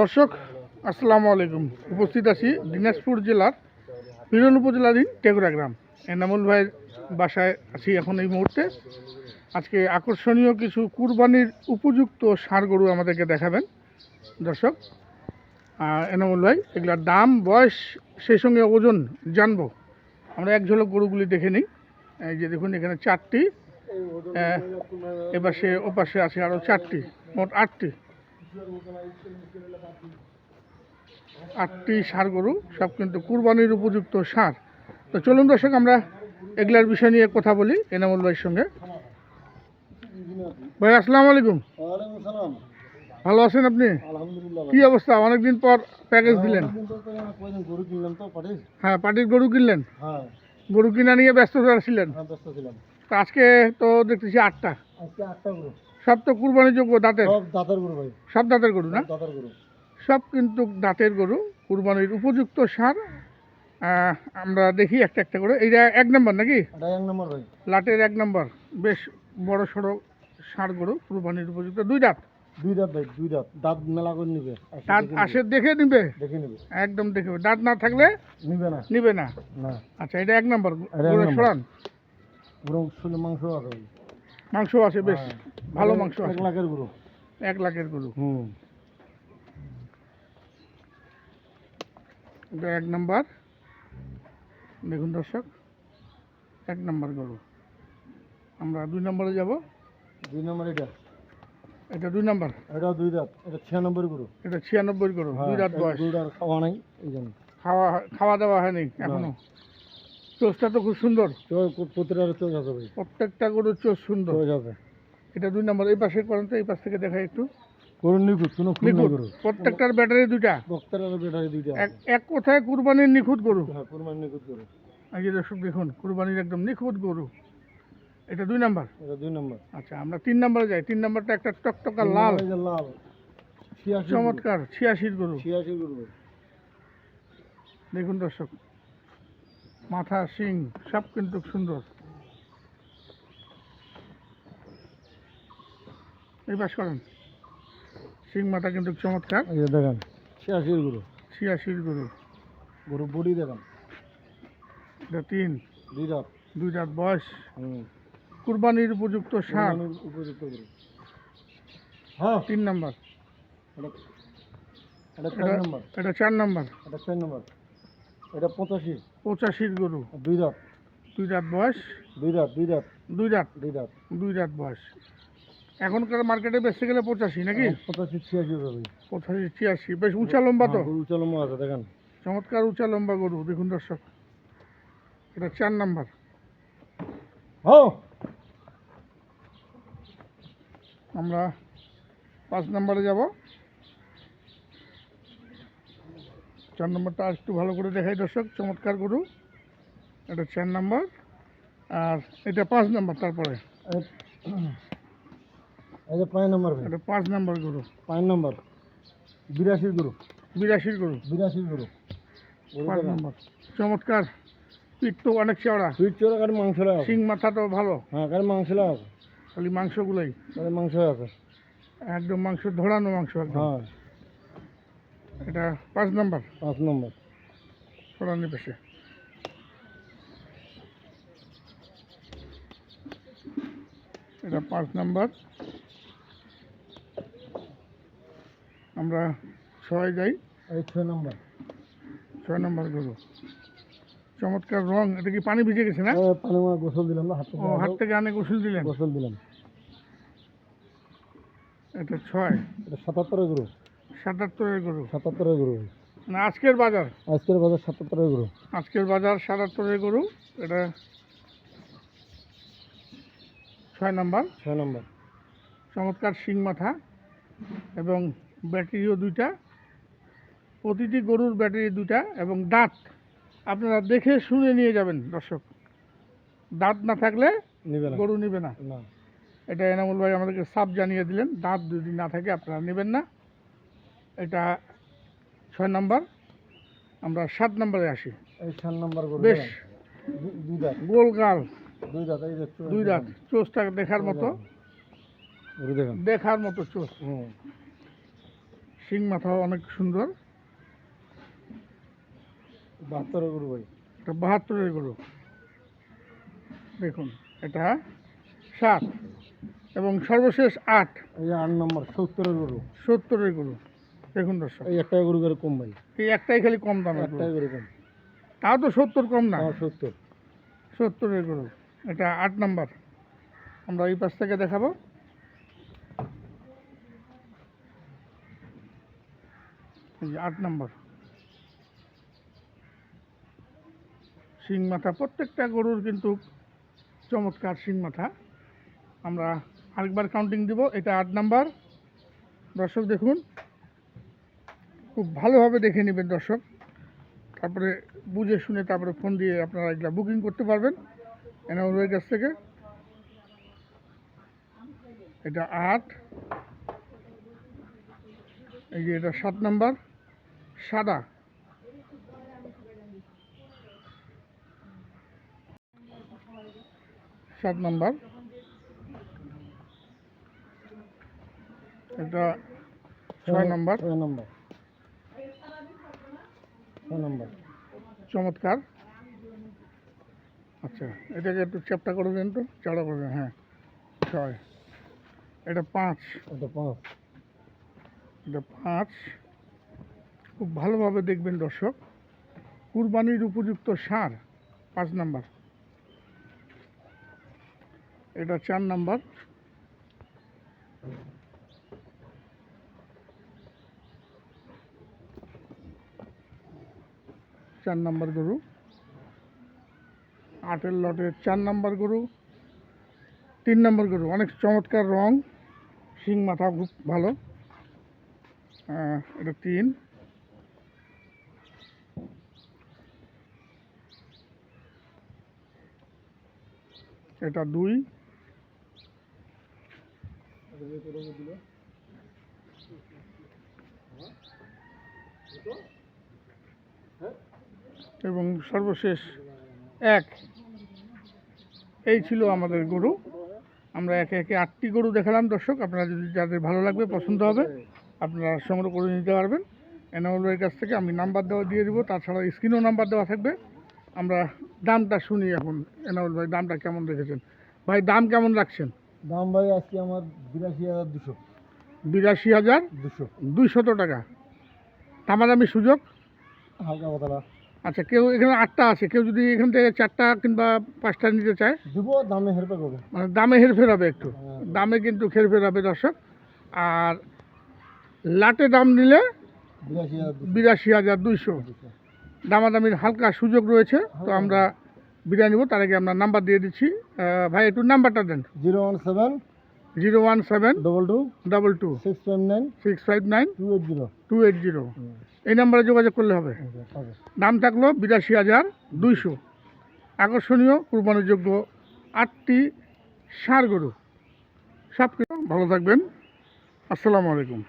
দর্শক, আসসালামু আলাইকুম। উপস্থিত আছি দিনাজপুর জেলার বিরল উপজেলাধীন টেগুরা গ্রাম। এনামুল ভাইয়ের বাসায় আছি এখন এই মুহূর্তে। আজকে আকর্ষণীয় কিছু কুরবানির উপযুক্ত ষাঁড় গরু আমাদেরকে দেখাবেন। দর্শক এনামুল ভাই এগুলার দাম, বয়স, সেই সঙ্গে ওজন জানব। আমরা এক ঝলক গরুগুলি দেখে নিই। এই যে দেখুন, এখানে চারটি। এপাশে, ওপাশে আছে আরও চারটি, মোট আটটি। আটটি সার গরু সব কিন্তু কুরবানির উপযুক্ত সার। তো চলুন দর্শক আমরা এগুলার বিষয় নিয়ে কথা বলি এনামুল ভাইয়ের সঙ্গে। ভাই আসসালামু আলাইকুম। ভালো আছেন আপনি? কি অবস্থা? অনেকদিন পর প্যাকেজ দিলেন। হ্যাঁ পার্টির গরু কিনলেন। হ্যাঁ। গরু কিনা নিয়ে ব্যস্ত ছিলেন। হ্যাঁ আজকে তো দেখতেছি আটটা। আটটা গরু। সব তো কুরবানিযোগ্য দাঁতের? সব দাঁতের গরু ভাই। সব দাঁতের গরু না? দাঁতের গরু। সব কিন্তু দাঁতের গরু কুরবানির উপযুক্ত সার। আমরা দেখি একটা একটা করে। এইটা এক নম্বর নাকি? এক নম্বর ভাই। লাটের এক নম্বর। বেশ বড় সড়ো ষাঁড় গরু কুরবানির উপযুক্ত। দুই দাঁত? দুই দাঁত ভাই দুই দাঁত। দাঁত মেলা করে নিবে। দাঁত আসে দেখে নিবে। দেখে নিবে। একদম দেখে দাঁত না থাকলে? নিবে না। নিবে না? আচ্ছা এটা এক নম্বর। সরান মাংস আছে মাংস আছে বেশ। ভালো মাংস এক লাখের গরু এক লাখের গরু হুম। এটা এক নম্বর। দেখুন দর্শক এক নম্বর গরু। আমরা দুই নম্বরে যাব। দুই নম্বর এটা। এটা দুই নম্বর? এটা দুই দাঁত এটা ছিয়ানব্বই গরু এটা ছিয়ানব্বই গরু দুই রাত হ্যাঁ, বয়স। দুই দাঁত খাওয়া নাই এই জন্য। খাওয়া খাওয়া দাওয়া হয়নি এখনও? চোষটা তো খুব সুন্দর। প্রতিটা চোখ আছে ভাই। প্রত্যেকটা গরুর চোষ সুন্দর। চোখ আছে। এটা দুই নম্বর এই পাশে করেন তো এই পাশ থেকে দেখাই একটু। গরু নিখুঁত কোনো নিখুঁত। গরু প্রত্যেকটার ব্যাটারি দুইটা। আর বেটারি দুইটা এক এক কথায় কুরবানির নিখুঁত গরু? হ্যাঁ কুরবানি নিখুঁত গরু। এই যে দর্শক দেখুন কুরবানির একদম নিখুঁত গরু। এটা দুই নাম্বার? এটা দুই নম্বর। আচ্ছা আমরা তিন নম্বরে যাই। তিন নম্বরটা একটা টকটকা লাল। লাল। চমৎকার ছিয়াশির গরু। ছিয়াশি গরু। দেখুন দর্শক মাথা শিং সব কিন্তু সুন্দর। এই পাশ করেন। শিং মাথা কিন্তু চমৎকার। দেখেন ছিয়াশির গরু। ছিয়াশির গরু। গরু বডি দেখেন। এটা তিন। দুই দাঁত দুই রাত বয়স। কুরবানির উপযুক্ত সার। উপযুক্ত গরু। হ্যাঁ। তিন নম্বর। এটা এটা চার এটা নম্বর। এটা চার নম্বর। এটা চার নম্বর। এটা পঁচাশি। পঁচাশির গরু। দুই দাঁত। দুই রাত বয়স? দুই দাঁত দুই দাঁত। দুই রাত দুই দাঁত। দুই রাত বয়স। এখনকার মার্কেটে বেচতে গেলে পঁচাশি নাকি? হ্যাঁ, পঁচাশি ছিয়াশি হবে। পঁচাশি ছিয়াশি। বেশ উঁচা লম্বা তো। গরু চলম আছে দেখেন। চমৎকার উঁচা লম্বা গরু দেখুন দর্শক। এটা চার নাম্বার। হ্যাঁ আমরা পাঁচ নম্বরে যাব। চার নম্বরটা আর একটু ভালো করে দেখাই দর্শক। চমৎকার গরু। এটা চার নম্বর। আর এটা পাঁচ নম্বর তারপরে। পাঁচ নম্বর এটা পাঁচ নাম্বার গরু। পাঁচ নম্বর। বিরাশির গরু। বিরাশির গরু। বিরাশির গরু। পাঁচ নম্বর। চমৎকার। পিঠ তো অনেক চওড়া। পিঠ চোরা কার মাংস লাগা শিং মাথা তো ভালো। হ্যাঁ কার মাংস লাগা খালি মাংসগুলোই। মাংস আছে। একদম মাংস ধরানো মাংস একদম। হ্যাঁ। এটা পাঁচ নম্বর। পাঁচ নম্বর। সরানি পেশে এটা পাঁচ নম্বর। আমরা ছয় যাই। এই ছয় নম্বর। ছয় নম্বর গরু। চমৎকার রং। এটা কি পানি ভিজে গেছে না? পানি গোসল দিলাম না হাত হাত থেকে আনে গোসল দিলেন? গোসল দিলাম। এটা ছয়। এটা সাতাত্তরের গরু। সাতাত্তরের গরু। সাতাত্তরের গরু। মানে আজকের বাজার? আজকের বাজার সাতাত্তরের গরু। আজকের বাজার সাতাত্তরের গরু। এটা ছয় নাম্বার। ছয় নম্বর। চমৎকার শিং মাথা এবং ব্যাটারিও দুইটা। প্রতিটি গরুর ব্যাটারি দুইটা এবং দাঁত আপনারা দেখে শুনে নিয়ে যাবেন দর্শক। দাঁত না থাকলে গরু নেবে না। না। এটা এনামুল ভাই আমাদেরকে সাপ জানিয়ে দিলেন দাঁত যদি না থাকে আপনারা নেবেন না। এটা ছয় নাম্বার। আমরা সাত নম্বরে আসি। এই সাত নম্বর বেশ। দুই দাঁত। গোলগাল দুই দাঁত এই দুই দাঁত। চোষটা দেখার মতো। দেখার মতো চোষ শিং মাথাও অনেক সুন্দর। বাহাত্তর গরু ভাই। এটা বাহাত্তরের গরু। দেখুন এটা সাত এবং সর্বশেষ আট। এই আট নম্বর সত্তরের গরু। সত্তরের গরু। দেখুন দর্শক। এই একটা গরু করে কম ভাই। এই একটাই খালি কম গরু। একটাই গরু কম। তাও তো সত্তর কম না? সত্তর। সত্তরের গরু। এটা আট নাম্বার। আমরা এই পাশ থেকে দেখাবো। এই আট নাম্বার। শিং মাথা প্রত্যেকটা গরুর কিন্তু চমৎকার শিং মাথা। আমরা আরেকবার কাউন্টিং দিব এটা আট নাম্বার। দর্শক দেখুন খুব ভালোভাবে দেখে নেবেন দর্শক। তারপরে বুঝে শুনে তারপরে ফোন দিয়ে আপনারা এগুলা বুকিং করতে পারবেন এনামুলের কাছ থেকে। এটা আট। এই যে এটা সাত নাম্বার, সাদা। সাত নাম্বার। এটা ছয় নাম্বার। ছয় নম্বর। নম্বর। চমৎকার। আচ্ছা এটাকে একটু চ্যাপটা করে দেন তো চড়া করে দেন হ্যাঁ। ছয় এটা পাঁচ। এটা পাঁচ। এটা পাঁচ। খুব ভালোভাবে দেখবেন দর্শক কুরবানির উপযুক্ত সার পাঁচ নাম্বার। এটা চার নাম্বার। চার নাম্বার গরু। আটের লটের চার নাম্বার গরু, তিন নম্বর গরু। অনেক চমৎকার রং, শিং মাথা খুব ভালো। এটা তিন। এটা দুই। এবং সর্বশেষ এক এই ছিল আমাদের গরু। আমরা একে একে আটটি গরু দেখালাম দর্শক। আপনারা যদি যাদের ভালো লাগবে পছন্দ হবে আপনারা সংগ্রহ করে নিতে পারবেন। এনামুল ভাইয়ের কাছ থেকে আমি নাম্বার দেওয়া দিয়ে দেবো তাছাড়া স্ক্রিনেও নাম্বার দেওয়া থাকবে। আমরা দামটা শুনি এখন। এনামুল ভাই দামটা কেমন রেখেছেন? ভাই দাম কেমন রাখছেন? দাম ভাই আজকে আমার বিরাশি হাজার দুশো। বিরাশি হাজার দুশো। দুইশত টাকা। দামাদামি সুযোগ? হালকা কথাটা আচ্ছা কেউ এখানে আটটা আছে কেউ যদি এখান থেকে চারটা কিংবা পাঁচটা নিতে চায় দিব দামে হেরপে করবে। মানে দামে হেরফের হবে একটু। হ্যাঁ। দামে কিন্তু হেরফের হবে দর্শক। আর লাটে দাম নিলে বিরাশি হাজার দুশো। বিরাশি হাজার দুইশো। দামাদামির হালকা সুযোগ রয়েছে তো আমরা বিদায় নেব। তার আগে আমরা নাম্বার দিয়ে দিচ্ছি। ভাই একটু নাম্বারটা দেন। Zero one seven zero one seven double two double two six five nine six five nine two eight zero. Two eight zero. এই নাম্বারে যোগাযোগ করলে হবে। দাম থাকল বিরাশি হাজার দুইশো। আকর্ষণীয় কুরবানিযোগ্য আটটি সার গরু। সব কিছু ভালো থাকবেন। আসসালামু আলাইকুম।